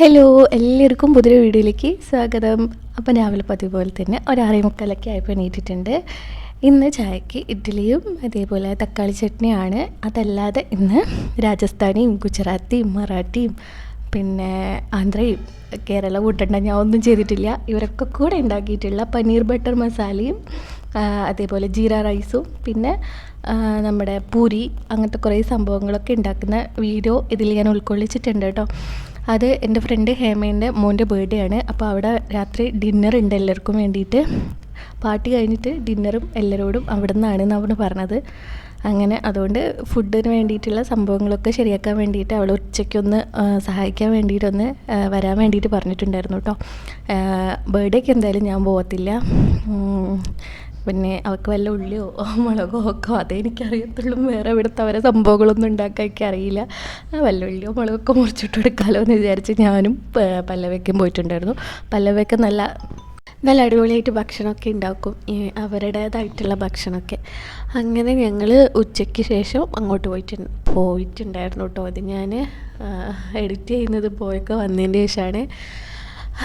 Hello എല്ലാവർക്കും പുതിയ വീഡിയോയിലേക്ക് സ്വാഗതം. അപ്പം രാവിലെ പതിവ് പോലെ തന്നെ ഒരാറേ മുക്കാലൊക്കെ ആയപ്പോൾ എണീറ്റിട്ടുണ്ട്. ഇന്ന് ചായക്ക് ഇഡ്ഡലിയും അതേപോലെ തക്കാളി ചട്നിയാണ്. അതല്ലാതെ ഇന്ന് രാജസ്ഥാനിയും ഗുജറാത്തിയും മറാഠിയും പിന്നെ ആന്ധ്രയും കേരള കൂട്ടണ്ട ഞാൻ ഒന്നും ചെയ്തിട്ടില്ല. ഇവരൊക്കെ കൂടെ ഉണ്ടാക്കിയിട്ടുള്ള പനീർ ബട്ടർ മസാലയും അതേപോലെ ജീര റൈസും പിന്നെ നമ്മുടെ പൂരി അങ്ങനത്തെ കുറേ സംഭവങ്ങളൊക്കെ ഉണ്ടാക്കുന്ന വീഡിയോ ഇതിൽ ഞാൻ ഉൾക്കൊള്ളിച്ചിട്ടുണ്ട് കേട്ടോ. അത് എന്റെ ഫ്രണ്ട് ഹേമേന്റെ മോന്റെ ബർത്ത്ഡേ ആണ്. അപ്പോൾ അവിടെ രാത്രി ഡിന്നർ ഉണ്ട് എല്ലാവർക്കും വേണ്ടിയിട്ട്. പാർട്ടി കഴിഞ്ഞിട്ട് ഡിന്നറും എല്ലാവരോടും അവിടെ നിന്നാണ് എന്നാണ് പറഞ്ഞത്. അങ്ങനെ അതുകൊണ്ട് ഫുഡിന് വേണ്ടിയിട്ടുള്ള സംഭവങ്ങളൊക്കെ ശരിയാക്കാൻ വേണ്ടിയിട്ട് അവൾ ഉച്ചയ്ക്കൊന്ന് സഹായിക്കാൻ വേണ്ടിയിട്ടൊന്ന് വരാൻ വേണ്ടിയിട്ട് പറഞ്ഞിട്ടുണ്ടായിരുന്നു കേട്ടോ. ബർത്ത്ഡേക്ക് എന്തായാലും ഞാൻ പോകത്തില്ല പിന്നെ അവൾക്ക് വല്ല ഉള്ളിയോ മുളകോ ഒക്കെ അതേ എനിക്കറിയത്തുള്ളൂ. വേറെ ഇവിടുത്തെ അവരെ സംഭവങ്ങളൊന്നും ഉണ്ടാക്കാൻ അറിയില്ല. വല്ല ഉള്ളിയോ മുളകൊക്കെ മുറിച്ചിട്ട് കൊടുക്കാമല്ലോ എന്ന് വിചാരിച്ച് ഞാനും പല്ലവയ്ക്കും പോയിട്ടുണ്ടായിരുന്നു. പല്ലവയ്ക്ക് നല്ല നല്ല അടിപൊളിയായിട്ട് ഭക്ഷണമൊക്കെ ഉണ്ടാക്കും. അവരുടേതായിട്ടുള്ള ഭക്ഷണമൊക്കെ. അങ്ങനെ ഞങ്ങൾ ഉച്ചയ്ക്ക് ശേഷം അങ്ങോട്ട് പോയിട്ട് പോയിട്ടുണ്ടായിരുന്നു കേട്ടോ. അത് ഞാൻ എഡിറ്റ് ചെയ്യുന്നത് പോയൊക്കെ വന്നതിന്റെ ശേഷമാണ്.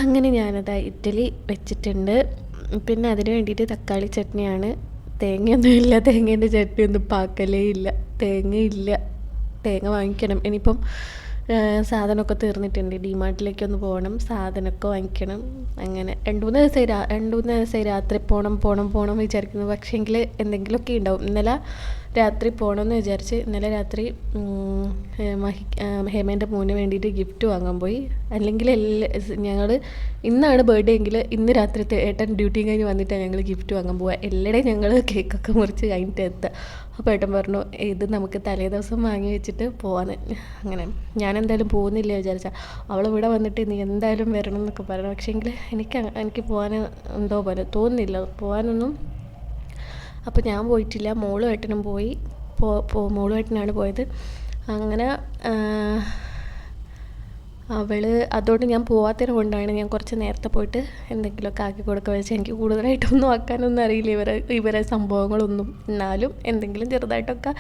അങ്ങനെ ഞാനത് ഇഡ്ഡലി വെച്ചിട്ടുണ്ട്. പിന്നെ അതിന് വേണ്ടിയിട്ട് തക്കാളി ചട്നിയാണ്. തേങ്ങയൊന്നും ഇല്ല തേങ്ങേന്റെ ചട്നി ഒന്നും പാക്കലേ ഇല്ല തേങ്ങ ഇല്ല. തേങ്ങ വാങ്ങിക്കണം. ഇനിയിപ്പം സാധനമൊക്കെ തീർന്നിട്ടുണ്ട്. ഡിമാർട്ടിലേക്ക് ഒന്ന് പോകണം സാധനമൊക്കെ വാങ്ങിക്കണം. അങ്ങനെ രണ്ട് മൂന്ന് ദിവസമായി രാ രണ്ട് മൂന്ന് ദിവസമായി രാത്രി പോകണം പോകണം പോകണം വിചാരിക്കുന്നു. പക്ഷേങ്കിൽ എന്തെങ്കിലുമൊക്കെ ഉണ്ടാവും. ഇന്നലെ രാത്രി പോകണമെന്ന് വിചാരിച്ച് ഇന്നലെ രാത്രി ഹേമേന്റെ മോന് വേണ്ടിയിട്ട് ഗിഫ്റ്റ് വാങ്ങാൻ പോയി. അല്ലെങ്കിൽ എല്ലാ ഞങ്ങൾ ഇന്നാണ് ബർത്ത്ഡേ എങ്കിൽ ഇന്ന് രാത്രി ഏട്ടൻ ഡ്യൂട്ടി കഴിഞ്ഞ് വന്നിട്ടാണ് ഞങ്ങൾ ഗിഫ്റ്റ് വാങ്ങാൻ പോവുക എല്ലാവരും ഞങ്ങൾ കേക്കൊക്കെ മുറിച്ച് കഴിഞ്ഞിട്ട് എത്തുക അപ്പോൾ ഏട്ടൻ പറഞ്ഞു ഇത് നമുക്ക് തലേ ദിവസം വാങ്ങി വെച്ചിട്ട് പോവാന്ന്. അങ്ങനെ ഞാൻ എന്തായാലും പോകുന്നില്ല വിചാരിച്ച. അവൾ ഇവിടെ വന്നിട്ട് നീ എന്തായാലും വരണം എന്നൊക്കെ പറഞ്ഞു പക്ഷേങ്കിൽ എനിക്ക് എനിക്ക് പോകാൻ എന്തോ പോലെ തോന്നുന്നില്ല. പോകാനൊന്നും അപ്പോൾ ഞാൻ പോയിട്ടില്ല മോളും ഏട്ടനും പോയി. പോ മോളും ഏട്ടനാണ് പോയത്. അങ്ങനെ അവൾ അതുകൊണ്ട് ഞാൻ പോവാത്തതിനെ കൊണ്ടാണ് ഞാൻ കുറച്ച് നേരത്തെ പോയിട്ട് എന്തെങ്കിലുമൊക്കെ ആക്കി കൊടുക്കുക വെച്ചാൽ എനിക്ക് കൂടുതലായിട്ടൊന്നും ആക്കാനൊന്നും അറിയില്ല. ഇവരെ ഇവരെ സംഭവങ്ങളൊന്നും. എന്നാലും എന്തെങ്കിലും ചെറുതായിട്ടൊക്കെ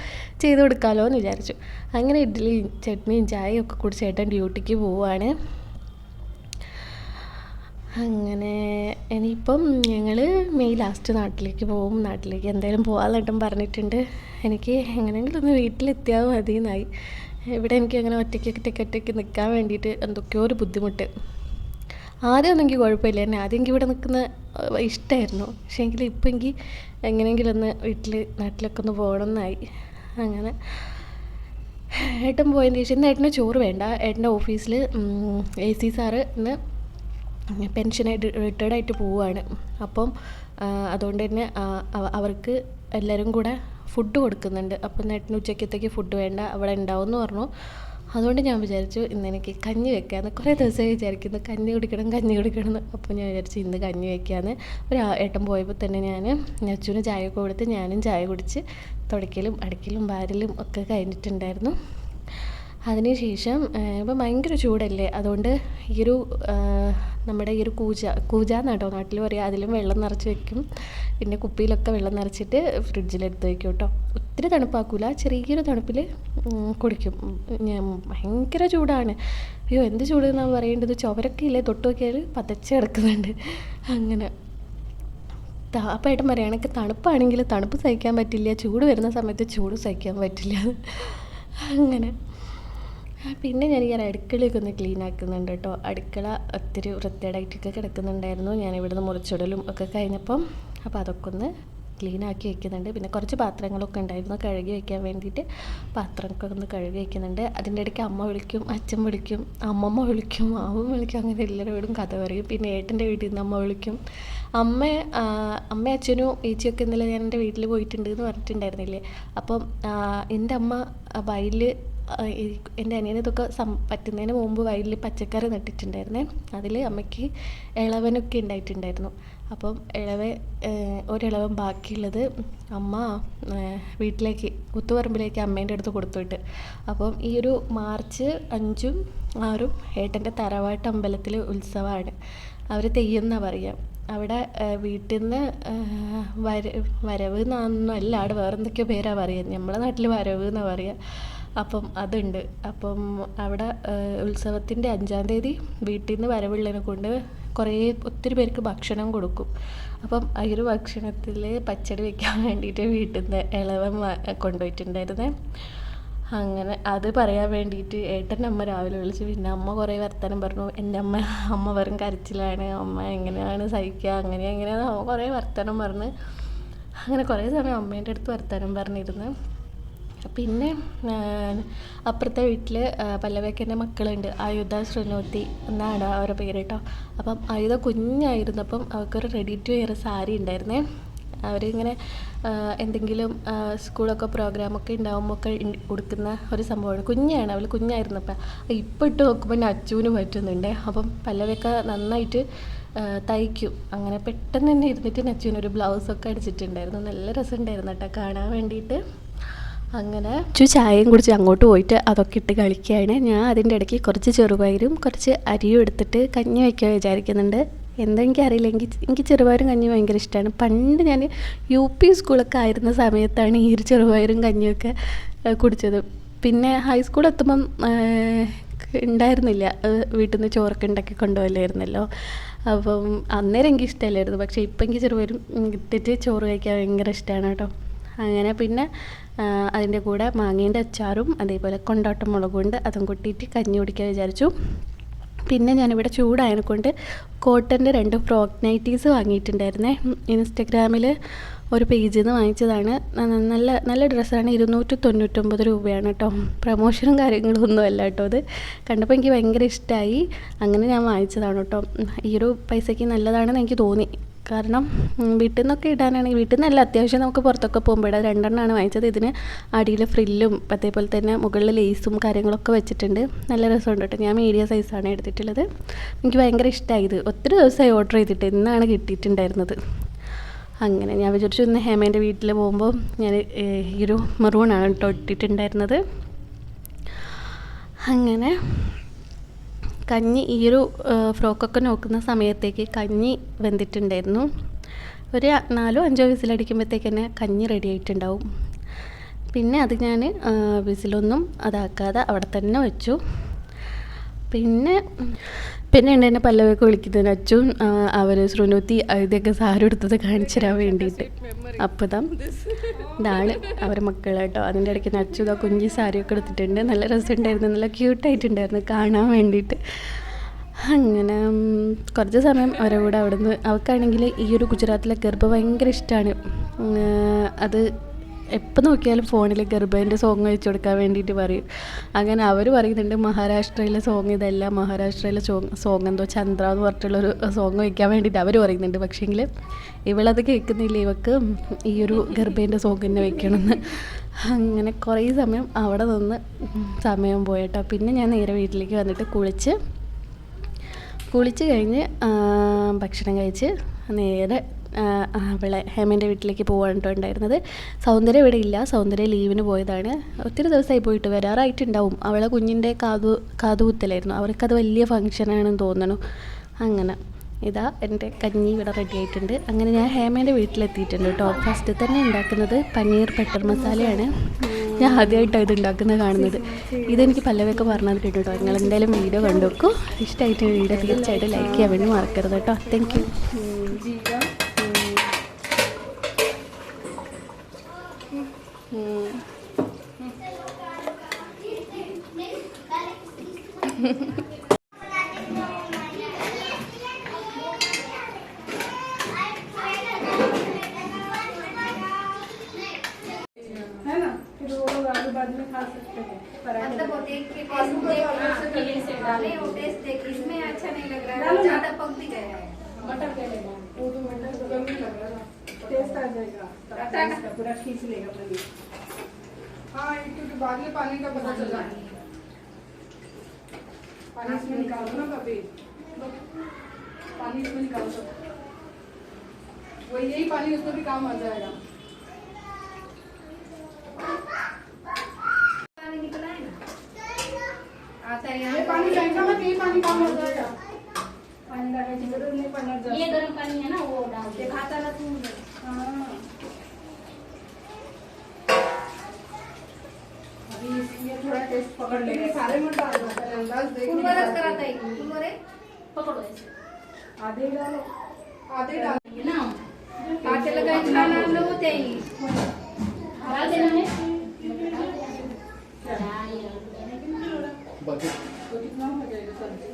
ചെയ്ത് കൊടുക്കാമല്ലോ എന്ന് വിചാരിച്ചു. അങ്ങനെ ഇഡ്ഡലിയും ചട്നിയും ചായയും ഒക്കെ കുടിച്ച് ഏട്ടൻ ഡ്യൂട്ടിക്ക് പോവുകയാണ് അങ്ങനെ ഇനിയിപ്പം ഞങ്ങൾ മെയ് ലാസ്റ്റ് നാട്ടിലേക്ക് പോകും. നാട്ടിലേക്ക് എന്തായാലും പോകാമെന്നിട്ടും പറഞ്ഞിട്ടുണ്ട്. എനിക്ക് എങ്ങനെയെങ്കിലും ഒന്ന് വീട്ടിലെത്തിയാൽ മതി എന്നായി ഇവിടെ എനിക്ക് അങ്ങനെ ഒറ്റയ്ക്ക് ടിക്കറ്റൊക്കെ നിൽക്കാൻ വേണ്ടിയിട്ട് എന്തൊക്കെയോ ഒരു ബുദ്ധിമുട്ട്. ആദ്യം ഒന്നും എനിക്ക് കുഴപ്പമില്ല. എന്നെ ആദ്യം എനിക്ക് ഇവിടെ നിൽക്കുന്ന ഇഷ്ടമായിരുന്നു പക്ഷേ എങ്കിൽ ഇപ്പം എനിക്ക് എങ്ങനെയെങ്കിലും ഒന്ന് വീട്ടിൽ നാട്ടിലൊക്കെ ഒന്ന് പോകണം എന്നായി അങ്ങനെ ഏട്ടൻ പോയതിന് ശേഷം ഇന്ന് ഏട്ടന് ചോറ് വേണ്ട. ഏട്ടന്റെ ഓഫീസിൽ എ സി സാറ് ഇന്ന് പെൻഷനായിട്ട് റിട്ടയർഡായിട്ട് പോവുകയാണ്. അപ്പം അതുകൊണ്ട് തന്നെ അവർക്ക് എല്ലാവരും കൂടെ ഫുഡ് കൊടുക്കുന്നുണ്ട്. അപ്പം നേട്ടന് ഉച്ചക്കത്തേക്ക് ഫുഡ് വേണ്ട അവിടെ ഉണ്ടാവും എന്ന് പറഞ്ഞു. അതുകൊണ്ട് ഞാൻ വിചാരിച്ചു ഇന്ന് എനിക്ക് കഞ്ഞി വെക്കാമെന്ന് കുറേ ദിവസമായി വിചാരിക്കുന്നു കഞ്ഞി കുടിക്കണം കഞ്ഞി കുടിക്കണം എന്ന് അപ്പോൾ ഞാൻ വിചാരിച്ചു ഇന്ന് കഞ്ഞി വെക്കാമെന്ന് ഒരു ഏട്ടൻ പോയപ്പോൾ തന്നെ ഞാൻ അച്ഛന് ചായ കൊടുത്ത് ഞാനും ചായ കുടിച്ച് തുടയ്ക്കലും അടയ്ക്കലും വാരലും ഒക്കെ കഴിഞ്ഞിട്ടുണ്ടായിരുന്നു. അതിനുശേഷം ഇപ്പം ഭയങ്കര ചൂടല്ലേ? അതുകൊണ്ട് ഈ ഒരു നമ്മുടെ ഈ ഒരു കൂജ കൂജ എന്നാട്ടോ നാട്ടിൽ പറയുക അതിലും വെള്ളം നിറച്ച് വെക്കും. പിന്നെ കുപ്പിയിലൊക്കെ വെള്ളം നിറച്ചിട്ട് ഫ്രിഡ്ജിലെടുത്ത് വെക്കും കേട്ടോ. ഒത്തിരി തണുപ്പാക്കൂല. ചെറിയൊരു തണുപ്പിൽ കുടിക്കും. ഭയങ്കര ചൂടാണ്. അയ്യോ എന്ത് ചൂട് എന്നാണ് പറയേണ്ടത്? ചുവരൊക്കെ ഇല്ലേ? തൊട്ട് നോക്കിയാൽ പതച്ച് കിടക്കുന്നുണ്ട്. അങ്ങനെ. താപ്പായിട്ടും പറയുകയാണെങ്കിൽ തണുപ്പാണെങ്കിൽ തണുപ്പ് സഹിക്കാൻ പറ്റില്ല. ചൂട് വരുന്ന സമയത്ത് ചൂട് സഹിക്കാൻ പറ്റില്ല. അങ്ങനെ. പിന്നെ ഞാൻ ഈ അടുക്കളയൊക്കെ ഒന്ന് ക്ലീൻ ആക്കുന്നുണ്ട് കേട്ടോ. അടുക്കള ഒത്തിരി വൃത്തികേടായിട്ടൊക്കെ കിടക്കുന്നുണ്ടായിരുന്നു. ഞാൻ ഇവിടുന്ന് മുറിച്ചിടലും ഒക്കെ കഴിഞ്ഞപ്പം അപ്പോൾ അതൊക്കെ ഒന്ന് ക്ലീൻ ആക്കി വെക്കുന്നുണ്ട്. പിന്നെ കുറച്ച് പാത്രങ്ങളൊക്കെ ഉണ്ടായിരുന്നു കഴുകി വയ്ക്കാൻ വേണ്ടിയിട്ട്. പാത്രമൊക്കെ ഒന്ന് കഴുകി വയ്ക്കുന്നുണ്ട് അതിന്റെ ഇടയ്ക്ക് അമ്മ വിളിക്കും അച്ഛൻ വിളിക്കും അമ്മമ്മ വിളിക്കും അവൻ വിളിക്കും അങ്ങനെ എല്ലാവരും വീടും കഥ പറയും. പിന്നെ ഏട്ടന്റെ വീട്ടിൽ നിന്ന് അമ്മ വിളിക്കും. അമ്മ അമ്മ അച്ഛനും ഏച്ചിയൊക്കെ ഇന്നലെ ഞാൻ എന്റെ വീട്ടിൽ പോയിട്ടുണ്ട് എന്ന് പറഞ്ഞിട്ടുണ്ടായിരുന്നില്ലേ? അപ്പം എന്റെ അമ്മ വയലിൽ എന്റെ അനിയനതൊക്കെ സം പറ്റുന്നതിന് മുമ്പ് വയലിൽ പച്ചക്കറി നട്ടിട്ടുണ്ടായിരുന്നേ. അതിൽ അമ്മയ്ക്ക് ഇളവനൊക്കെ ഉണ്ടായിട്ടുണ്ടായിരുന്നു. അപ്പം ഇളവ് ഒരിളവൻ ബാക്കിയുള്ളത് അമ്മ വീട്ടിലേക്ക് കുത്തുപറമ്പിലേക്ക് അമ്മേന്റെ അടുത്ത് കൊടുത്തുവിട്ട്. അപ്പം ഈ ഒരു മാർച്ച് അഞ്ചും ആറും ഏട്ടന്റെ തറവാട്ട് അമ്പലത്തിൽ ഉത്സവമാണ്. അവർ തെയ്യം എന്നാണ് പറയുക. അവിടെ വീട്ടിൽ നിന്ന് വര വരവ് എന്നാണെന്നല്ല അവിടെ വേറെ എന്തൊക്കെയോ പേരാണ് പറയുക. നമ്മളെ നാട്ടിൽ വരവ് എന്നാണ് പറയുക. അപ്പം അതുണ്ട്. അപ്പം അവിടെ ഉത്സവത്തിന്റെ അഞ്ചാം തീയതി വീട്ടിൽ നിന്ന് വരവുള്ളതിനെ കൊണ്ട് കുറേ ഒത്തിരി പേർക്ക് ഭക്ഷണം കൊടുക്കും. അപ്പം ആ ഒരു ഭക്ഷണത്തിൽ പച്ചടി വെക്കാൻ വേണ്ടിയിട്ട് വീട്ടിൽ നിന്ന് ഇളവൻ കൊണ്ടുപോയിട്ടുണ്ടായിരുന്നേ. അങ്ങനെ അത് പറയാൻ വേണ്ടിയിട്ട് ഏട്ടൻ അമ്മ രാവിലെ വിളിച്ചു പിന്നെ അമ്മ കുറേ വർത്തമാനം പറഞ്ഞു. എന്റെ അമ്മ അമ്മ വെറും കരച്ചിലാണ്. അമ്മ എങ്ങനെയാണ് സഹിക്കുക? അങ്ങനെ എങ്ങനെയാണ് അമ്മ കുറേ വർത്തമാനം പറഞ്ഞ്. അങ്ങനെ കുറേ സമയം അമ്മേന്റെ അടുത്ത് വർത്തമാനം പറഞ്ഞിരുന്നു. പിന്നെ അപ്പുറത്തെ വീട്ടിൽ പല്ലവയ്ക്കന്റെ മക്കളുണ്ട്. ആയുധ ശ്രീനോത്തി എന്നാണ് അവരുടെ പേര് കേട്ടോ. അപ്പം ആയുധ കുഞ്ഞായിരുന്നപ്പം അവർക്കൊരു റെഡി ടു വെയർ സാരി ഉണ്ടായിരുന്നേ. അവരിങ്ങനെ എന്തെങ്കിലും സ്കൂളൊക്കെ പ്രോഗ്രാമൊക്കെ ഉണ്ടാകുമ്പോൾ കൊടുക്കുന്ന ഒരു സംഭവമാണ്. കുഞ്ഞാണ് അവൾ കുഞ്ഞായിരുന്നപ്പം. ഇപ്പം ഇട്ട് നോക്കുമ്പോൾ നച്ചുവിന് പറ്റുന്നുണ്ട്. അപ്പം പല്ലവൊക്കെ നന്നായിട്ട് തയ്ക്കും. അങ്ങനെ പെട്ടെന്ന് തന്നെ ഇരുന്നിട്ട് നച്ചുവിന് ഒരു ബ്ലൗസൊക്കെ അടിച്ചിട്ടുണ്ടായിരുന്നു. നല്ല രസമുണ്ടായിരുന്നു കേട്ടോ. കാണാൻ വേണ്ടിയിട്ട്. അങ്ങനെ ചു ചായയും കുടിച്ച് അങ്ങോട്ട് പോയിട്ട് അതൊക്കെ ഇട്ട് കളിക്കുകയാണ്. ഞാൻ അതിന്റെ ഇടയ്ക്ക് കുറച്ച് ചെറുപയറും കുറച്ച് അരിയും എടുത്തിട്ട് കഞ്ഞി വയ്ക്കാൻ വിചാരിക്കുന്നുണ്ട്. എന്താ എനിക്കറിയില്ല. എനിക്ക് എനിക്ക് ചെറുപയറും കഞ്ഞി ഭയങ്കര ഇഷ്ടമാണ്. പണ്ട് ഞാൻ യു പി സ്കൂളൊക്കെ ആയിരുന്ന സമയത്താണ് ഈ ഒരു ചെറുപയറും കഞ്ഞിയൊക്കെ കുടിച്ചത്. പിന്നെ ഹൈസ്കൂൾ എത്തുമ്പം ഉണ്ടായിരുന്നില്ല. വീട്ടിൽ നിന്ന് ചോറൊക്കെ ഉണ്ടാക്കി കൊണ്ടുപോകലായിരുന്നല്ലോ. അപ്പം അന്നേരം എനിക്ക് ഇഷ്ടമല്ലായിരുന്നു. പക്ഷേ ഇപ്പം എനിക്ക് ചെറുപയറും ഇട്ടിട്ട് ചോറ് കഴിക്കാൻ ഭയങ്കര ഇഷ്ടമാണ് കേട്ടോ. അങ്ങനെ പിന്നെ അതിന്റെ കൂടെ മാങ്ങേന്റെ അച്ചാറും അതേപോലെ കൊണ്ടോട്ടം മുളകുണ്ട് അതും കൂട്ടിയിട്ട് കഞ്ഞി കുടിക്കാൻ വിചാരിച്ചു. പിന്നെ ഞാനിവിടെ ചൂടായതിനെ കൊണ്ട് കോട്ടന്റെ രണ്ട് ഫ്രോക്ക് നൈറ്റീസ് വാങ്ങിയിട്ടുണ്ടായിരുന്നേ. ഇൻസ്റ്റഗ്രാമിൽ ഒരു പേജിൽ നിന്ന് വാങ്ങിച്ചതാണ് നല്ല നല്ല ഡ്രസ്സാണ്. ഇരുന്നൂറ്റി തൊണ്ണൂറ്റൊമ്പത് രൂപയാണ് കേട്ടോ. പ്രമോഷനും കാര്യങ്ങളും ഒന്നും അല്ല കേട്ടോ അത്. കണ്ടപ്പോൾ എനിക്ക് ഭയങ്കര ഇഷ്ടമായി അങ്ങനെ ഞാൻ വാങ്ങിച്ചതാണ് കേട്ടോ. ഈ ഒരു പൈസയ്ക്ക് നല്ലതാണെന്ന് എനിക്ക് തോന്നി. കാരണം വീട്ടിൽ നിന്നൊക്കെ ഇടാനാണെങ്കിൽ വീട്ടിൽ നിന്നല്ല അത്യാവശ്യം നമുക്ക് പുറത്തൊക്കെ പോകുമ്പോൾ ഇടാം. രണ്ടെണ്ണമാണ് വാങ്ങിച്ചത്. ഇതിന് അടിയിൽ ഫ്രില്ലും അതേപോലെ തന്നെ മുകളിൽ ലേസും കാര്യങ്ങളൊക്കെ വെച്ചിട്ടുണ്ട്. നല്ല രസമുണ്ട് കേട്ടോ. ഞാൻ മീഡിയം സൈസാണ് എടുത്തിട്ടുള്ളത്. എനിക്ക് ഭയങ്കര ഇഷ്ടമായത് ഒത്തിരി ദിവസമായി ഓർഡർ ചെയ്തിട്ട് ഇന്നാണ് കിട്ടിയിട്ടുണ്ടായിരുന്നത്. അങ്ങനെ ഞാൻ വിചാരിച്ചു ഇന്ന് ഹേമേന്റെ വീട്ടിൽ പോകുമ്പോൾ ഞാൻ ഈ ഒരു മെറൂണാണ് കേട്ടോ ഇട്ടിട്ടുണ്ടായിരുന്നത്. അങ്ങനെ കഞ്ഞി ഈ ഒരു ഫ്രോക്കൊക്കെ നോക്കുന്ന സമയത്തേക്ക് കഞ്ഞി വെന്തിട്ടുണ്ടായിരുന്നു. ഒരു നാലോ അഞ്ചോ വിസിലടിക്കുമ്പോഴത്തേക്ക് തന്നെ കഞ്ഞി റെഡി ആയിട്ടുണ്ടാവും. പിന്നെ അത് ഞാൻ വിസിലൊന്നും അതാക്കാതെ അവിടെ തന്നെ വെച്ചു. പിന്നെ പിന്നെ ഉണ്ട് എന്നെ പല്ലവൊക്കെ വിളിക്കുന്നത് അച്ഛൻ അവർ ശ്രുനൂത്തി ഇതൊക്കെ സാരി എടുത്തത് കാണിച്ചു തരാൻ വേണ്ടിയിട്ട്. അപ്പോൾ ഇതാ ഇതാണ് അവരെ മക്കളായിട്ടോ അതിന്റെ ഇടയ്ക്ക് നച്ചു ഇതാ കുഞ്ഞി സാരിയൊക്കെ എടുത്തിട്ടുണ്ട്. നല്ല രസമുണ്ടായിരുന്നു. നല്ല ക്യൂട്ടായിട്ടുണ്ടായിരുന്നു കാണാൻ വേണ്ടിയിട്ട്. അങ്ങനെ കുറച്ച് സമയം അവരുടെ കൂടെ അവിടെ നിന്ന് അവൾക്കാണെങ്കിൽ ഈ ഒരു ഗുജറാത്തിലെ ഗർഭ ഭയങ്കര ഇഷ്ടമാണ് അത് എപ്പോൾ നോക്കിയാലും ഫോണിൽ ഗർഭേന്റെ സോങ് വെച്ച് കൊടുക്കാൻ വേണ്ടിയിട്ട് പറയും. അങ്ങനെ അവർ പറയുന്നുണ്ട് മഹാരാഷ്ട്രയിലെ സോങ് ഇതല്ല മഹാരാഷ്ട്രയിലെ സോങ് സോങ് എന്തോ ചന്ദ്ര എന്ന് പറഞ്ഞിട്ടുള്ളൊരു സോങ് വയ്ക്കാൻ വേണ്ടിയിട്ട് അവർ പറയുന്നുണ്ട്. പക്ഷേങ്കിൽ ഇവളത് കേൾക്കുന്നില്ല ഇവക്ക് ഈ ഒരു ഗർഭേന്റെ സോങ് തന്നെ വെക്കണമെന്ന് അങ്ങനെ കുറേ സമയം അവിടെ നിന്ന് സമയം പോയട്ടോ. പിന്നെ ഞാൻ നേരെ വീട്ടിലേക്ക് വന്നിട്ട് കുളിച്ച് കുളിച്ച് കഴിഞ്ഞ് ഭക്ഷണം കഴിച്ച് നേരെ അവളെ ഹേമന്റെ വീട്ടിലേക്ക് പോകാൻ ട്ടോ ഉണ്ടായിരുന്നത്. സൗന്ദര്യ ഇവിടെ ഇല്ല. സൗന്ദര്യ ലീവിന് പോയതാണ്. ഒത്തിരി ദിവസമായി പോയിട്ട് വരാറായിട്ടുണ്ടാവും. അവളെ കുഞ്ഞിന്റെ കാതു കാതുകുത്തലായിരുന്നു. അവർക്കത് വലിയ ഫങ്ഷനാണെന്ന് തോന്നണു. അങ്ങനെ. ഇതാ എന്റെ കഞ്ഞി ഇവിടെ റെഡി ആയിട്ടുണ്ട്. അങ്ങനെ ഞാൻ ഹേമേന്റെ വീട്ടിലെത്തിയിട്ടുണ്ട് കേട്ടോ. ഫസ്റ്റ് തന്നെ ഉണ്ടാക്കുന്നത് പനീർ ബട്ടർ മസാലയാണ്. ഞാൻ ആദ്യമായിട്ടാണ് ഇത് ഉണ്ടാക്കുന്നത് കാണുന്നത്. ഇതെനിക്ക് പല്ലവൊക്കെ പറഞ്ഞത് കേട്ടോ. നിങ്ങൾ എന്തായാലും വീഡിയോ കണ്ടു നോക്കൂ ഇഷ്ടമായിട്ട് വീഡിയോ തീർച്ചയായിട്ടും ലൈക്ക് ചെയ്യാൻ വേണ്ടി മറക്കരുത് കേട്ടോ. Thank you Mm-hmm. पानी इसमें निकाल दो ना कभी। पानी इसमें निकाल दो वो यही पानी उसमें भी काम आ जाएगा। पानी निकला आता है यहाँ। पानी जाएगा मत यही पानी काम हो जाएगा। पानी डालने की ज़रूरत नहीं पड़ना ये गर्म पानी है ना वो डाल दे। खाता ना तू। हाँ। टेस्ट पकड़ लेगा सारे मत डालना पहले अंदाज देख फुल बरस कराता है फुल बरे पकड़ो ऐसे आधे ही डालो आधे डाल ये ना पाचे लगा खाना हम लोग होते ही डाल देना है डाल तो कितना हो जाएगा सब्जी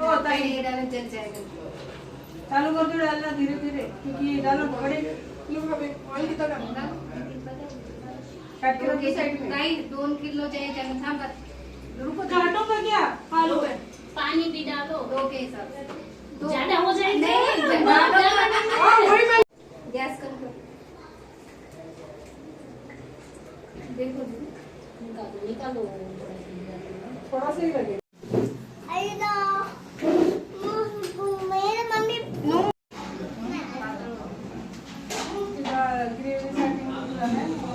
ओ ये ताई डालने जल जाएगा चालू कर दो डालना धीरे धीरे क्योंकि ये डालना पकड़ेगा लो हमें ऑयल कितना डालना दोन किलो चाहिए जनता घाटों का क्या? आलू में पानी भी डालो। दो के हिसाब ज़्यादा हो जाएँगे। गैस हाँ, हाँ, कम करो। देखो निकालो निकालो। थोड़ा सा ही लगेगा ग्रेवी सेटिंग है।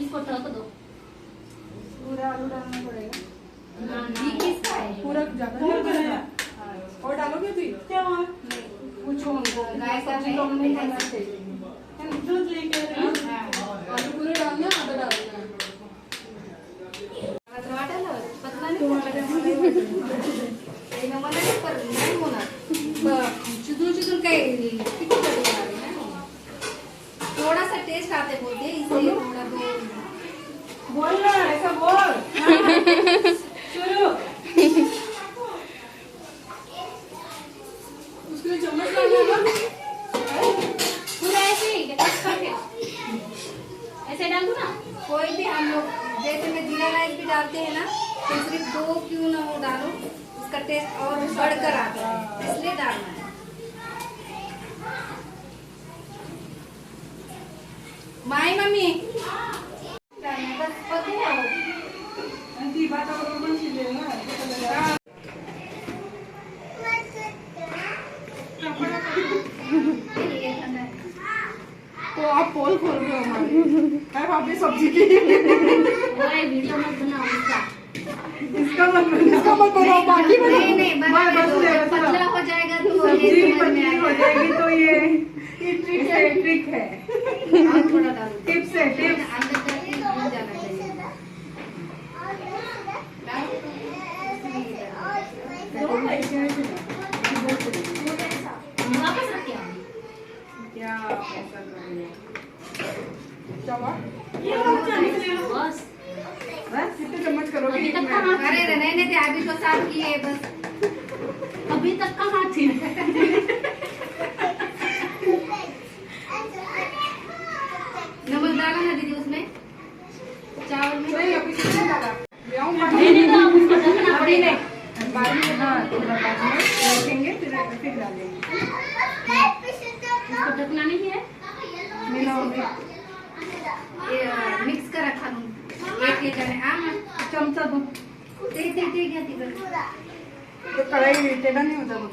इसको ढक दो पूरा आलू डालना पड़ेगा घी ये किसका है पूरा ज़्यादा और डालोगे भी क्या पूछो उनको गाय का है, करना का। चाहिए दूध लेके करते हैं और बढ़कर आते हैं इसलिए डालना है। My mummy. तो आप पोल खोल रहे हो हमारी। सब्ज़ी की। तो मैं बनाओ इसका मत बनाओ इसका मत बनाओ बाकी बनाओ नहीं नहीं पतला हो जाएगा तो सब्ज़ी पतली हो जाएगी तो ये ये ट्रिक है ट्रिक है। टिप्स है टिप्स अंदर करके जाना चाहिए वापस रख क्या ऐसा करेंगे चलो ये बस। अभी तक कहाँ अरे नहीं नहीं अभी तो साफ़ किए बस। अभी तक कहाँ थी? नमक डाला ना दीदी उसमें? चावल में? नहीं अभी कितने डाला। ले नहीं नहीं तो आप उसको ढकना पड़ेगा नहीं। बाद में हाँ थोड़ा बाद में रखेंगे फिर फिर डालेंगे। उसको ढकना नहीं है? नहीं ये मिक्स कर रखा हूँ। एक एक जने होता तो देख देख देख क्या दिख रहा तो कढ़ाई टेढ़ा नहीं होता तो